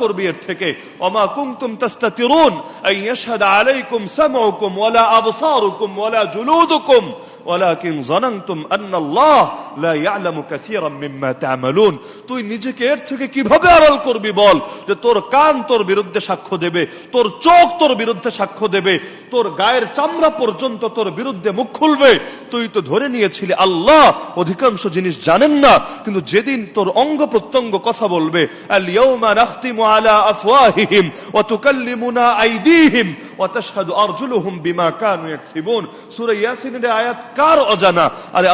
করবি এর থেকে। ওমা কুমতুম তাস্তাতিরুন আই ইয়াশহাদা আলাইকুম সামউকুম ওয়ালা আবসারুকুম ওয়ালা জুলুদুকুম। ওয়ালাকিন জানান্তুম লা ইয়ালামু কাসীরাম মিম্মা তা'মালুন। তুই নিজেকে এর থেকে কীভাবে আড়াল করবি বল? যে তোর কান তোর বিরুদ্ধে সাক্ষ্য দেবে, তোর চোখ তোর বিরুদ্ধে সাক্ষ্য দেবে, তোর গায়ের চামড়া পর্যন্ত তোর বিরুদ্ধে মুখ খুলবে। তুই তো ধরে নিয়েছিলি, আল্লাহ অধিকাংশ জিনিস জানেন না, কিন্তু যেদিন তোর অঙ্গ প্রত্যঙ্গ কথা বলবে আল ইয়াউমা নাখতিমু আলা আফওয়াহিহিম ওয়া তুকাল্লিমুনা আইদিহিম।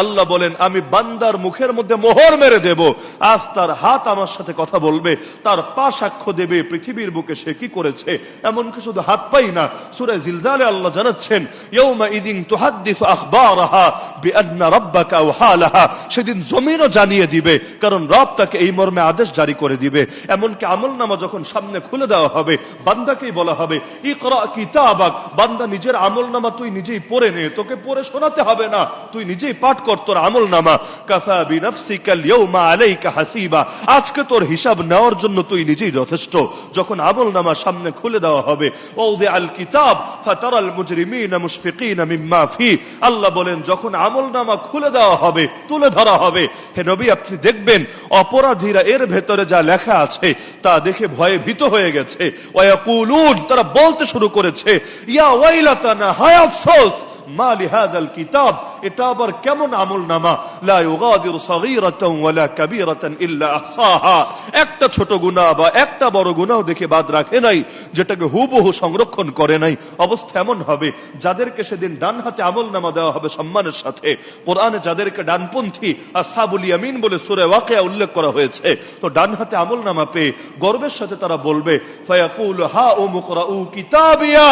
আল্লাহ বলেন, আমি বান্দার মুখের মধ্যে মোহর মেরে দেব। আজ তার হাত আমার সাথে কথা বলবে, তার পা সাক্ষ্য দেবে, পৃথিবীর বুকে সে কি করেছে? এমনকি শুধু হাত পাই না, সূরা জিলজালে আল্লাহ জানাচ্ছেন সেদিন জমিনও জানিয়ে দিবে, কারণ রব তাকে এই মর্মে আদেশ জারি করে দিবে। এমনকি আমলনামা যখন সামনে খুলে দেওয়া হবে, বান্দাকেই বলা হবে, ইকরা কিতাবাক বান্দা নিজের আমলনামা তুই নিজেই পড়ে নে, তোকে পড়ে শোনাতে হবে না। তুই নিজেই পাঠ কর তোর কাফা বিনাফসিকা আল-ইয়াউমা আলাইকা হাসিবা। আজকে তোর হিসাব নেওয়ার জন্য তুই নিজেই যথেষ্ট। যখন আমলনামা সামনে খুলে দেওয়া হবে আল কিতাব আল্লাহ বলেন, যখন আমলনামা খুলে দেওয়া হবে, তুলে ধরা হবে, হে নবী, আপনি দেখবেন অপরাধীরা এর ভেতরে যা লেখা আছে, তা দেখে ভয়ে ভীত হয়ে গেছে। তারা বলতে শুরু করেছে ইয়া ওয়াইলাতানা হায় আফসোস মা লিহাদাল কিতাব এটা আবার কেমন আমল নামা একটা ছোট গুনাহ বা একটা বড় গুনাহ দেখে বাদ রাখে নাই, যেটাকে হুবহু সংরক্ষণ করে নাই। অবস্থা এমন হবে, যাদেরকে সেদিন ডান হাতে আমল নামা দেওয়া হবে সম্মানের সাথে। কোরআনে যাদেরকে ডানপন্থী আসহাবুল ইয়ামিন বলে সূরা ওয়াকিয়া উল্লেখ করা হয়েছে, তো ডান হাতে আমল নামা পেয়ে গর্বের সাথে তারা বলবে, ফায়াকুল হা ও মুকরাউ কিতাবিয়া?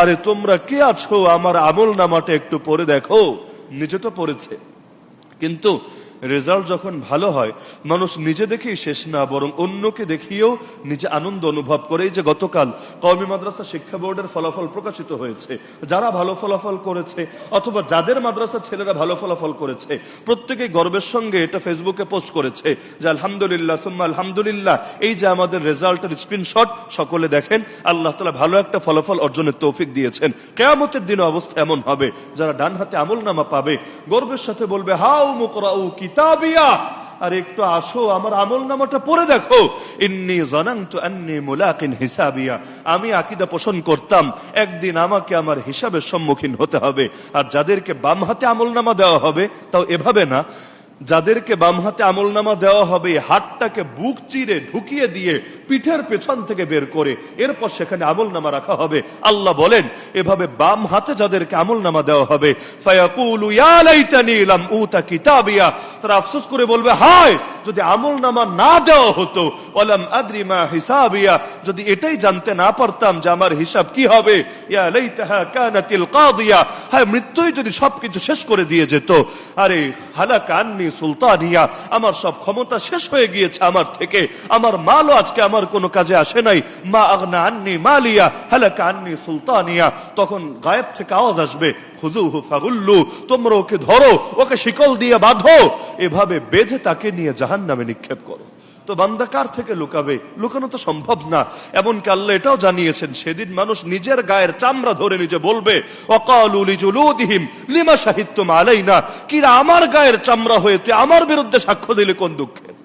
আরে তোমরা কে আছো? আমার আমল নামাটা একটু পরে দেখো। নিজে তো পড়েছে। কিন্তু রেজাল্ট যখন ভালো হয়, মানুষ নিজে দেখেই শেষ না, বরং অন্যকে দেখিয়েও নিজে আনন্দ অনুভব করে। যে গতকাল কওমি মাদ্রাসা শিক্ষা বোর্ডের ফলাফল প্রকাশিত হয়েছে, যারা ভালো ফলাফল করেছে, অথবা যাদের মাদ্রাসার ছেলেরা ভালো ফলাফল করেছে, প্রত্যেকে গর্বের সঙ্গে এটা ফেসবুকে পোস্ট করেছে যে, আলহামদুলিল্লাহ, সুম্মা আলহামদুলিল্লাহ। এই যে আমাদের রেজাল্টের স্ক্রিনশট, সকলে দেখেন, আল্লাহ তালা ভালো একটা ফলাফল অর্জনের তৌফিক দিয়েছেন। কেয়ামতের দিন অবস্থা এমন হবে, যারা ডান হাতে আমল নামা পাবে, গর্বের সাথে বলবে, হাউ মুকরাউ কিতাবিয়া। আর একটু আসো, আমার আমল নামাটা পড়ে দেখো। ইন্নি জানান্তু আন্নি মুলাকিন হিসাবিয়া। আমি আকিদা পোষণ করতাম, একদিন আমাকে আমার হিসাবের সম্মুখীন হতে হবে। আর যাদেরকে বাম হাতে আমল নামা দেওয়া হবে, তাও এভাবে না। যাদেরকে বাম হাতে আমল নামা দেওয়া হবে, হাতটাকে বুক চিরে ঢুকিয়ে দিয়ে পিঠের পেছন থেকে বের করে এরপর সেখানে আমল নামা রাখা হবে। আল্লাহ বলেন, এভাবে বাম হাতে যাদেরকে আমল নামা দেওয়া হবে তারা আফসোস করে বলবে, হায় যদি আমল নামা না দেওয়া হতো, ওয়ালাম আদ্রি মা হিসাবিয়া, যদি এটাই জানতে না পারতাম যে আমার হিসাব কি হবে, ইয়া লাইতাহা কানাতিল কাদিয়া, হায়, মৃত্যুই যদি সবকিছু শেষ করে দিয়ে যেত, আরে, হালাকা আন্নি সুলতানিয়া, আমার সব ক্ষমতা শেষ হয়ে গিয়েছে আমার থেকে, আমার মালও আজকে আমার কোনো কাজে আসে নাই, মা আগনা আন্নি মালিয়া, হালাকা আন্নি সুলতানিয়া, তখন গায়েব থেকে আওয়াজ আসবে খুজুহু ফাগুল্লু, তোমরা ওকে ধরো, ওকে শিকল দিয়ে বাঁধো, এভাবে বেঁধে তাকে নিয়ে জাহান নামে নিক্ষেপ করো। তো বান্দা কার থেকে লুকাবে? লুকানো তো সম্ভব না। এমনকি আল্লাহ এটাও জানিয়েছেন, সেদিন মানুষ নিজের গায়ের চামড়া ধরে নিজে বলবে লিমা সাহিত্যম আলাইনা? কিরা আমার গায়ের চামড়া হয়ে তুই আমার বিরুদ্ধে সাক্ষ্য দিলে কোন দুঃখে?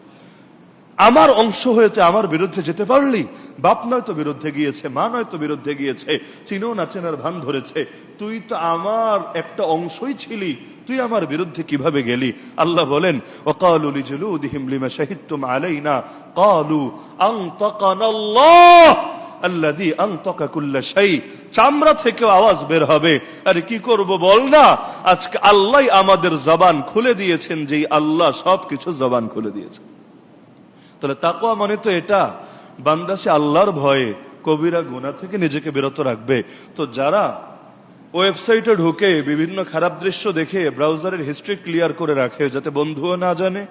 আমার অংশ হয়েছে আমার বিরুদ্ধে যেতে পারলি? বাপ নয় তো বিরুদ্ধে গিয়েছে, মা নয় তো বিরুদ্ধে গিয়েছে, চিনো না চেনার ভান ধরেছে। তুই তো আমার একটা অংশই ছিলি, তুই আমার বিরুদ্ধে কীভাবে গেলি? আল্লাহ বলেন, ওকালু লিজুলুদিহিম লিমা শাহিদতুম আলাইনা ক্বালু আনতাকানাল্লাহ আল্লাযী আনতাকা কুল্লা শাই চামড়া থেকেও আওয়াজ বের হবে। আরে কি করব বল না, আজকে আল্লাহ আমাদের জবান খুলে দিয়েছেন, যেই আল্লাহ সবকিছু জবান খুলে দিয়েছেন। তাহলে তাকুয়া মানে তো এটা, বান্দা সে আল্লাহর ভয়ে কবিরা গোনা থেকে নিজেকে বিরত রাখবে। তো যারা ওয়েবসাইটে ঢুকে বিভিন্ন খারাপ দৃশ্য দেখে ব্রাউজারের হিস্ট্রি ক্লিয়ার করে রাখে, যাতে বন্ধুও না জানে,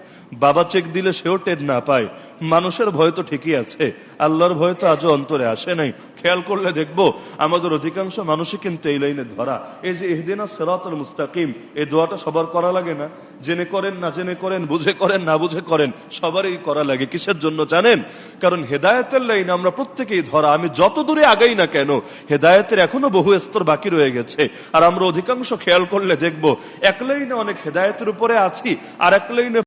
বাবা চেক দিলে সেও টের না পায়। মানুষের ভয় তো ঠিকই আছে। আল্লাহর ভয় তো আজও অন্তরে আসে নাই। খেয়াল করলে দেখব, আমাদের অধিকাংশ মানুষই কিন্তু এই লাইনে ধরা। এই যে এহদিনা সেরাতুল মুস্তাকিম, এই দোয়াটা সবার করা লাগে না। জেনে করেন, না জেনে করেন, বুঝে করেন, না বুঝে করেন, সবারই করা লাগে। কিসের জন্য জানেন? কারণ হেদায়তের লাইন আমরা প্রত্যেকেই ধরা। আমি যত দূরে আগাই না কেন, হেদায়তের এখনও বহু স্তর বাকি রয়ে গেছে। আর আমরা অধিকাংশ খেয়াল করলে দেখব, এক লাইনে অনেক হেদায়তের উপরে আছি, আর এক লাইনে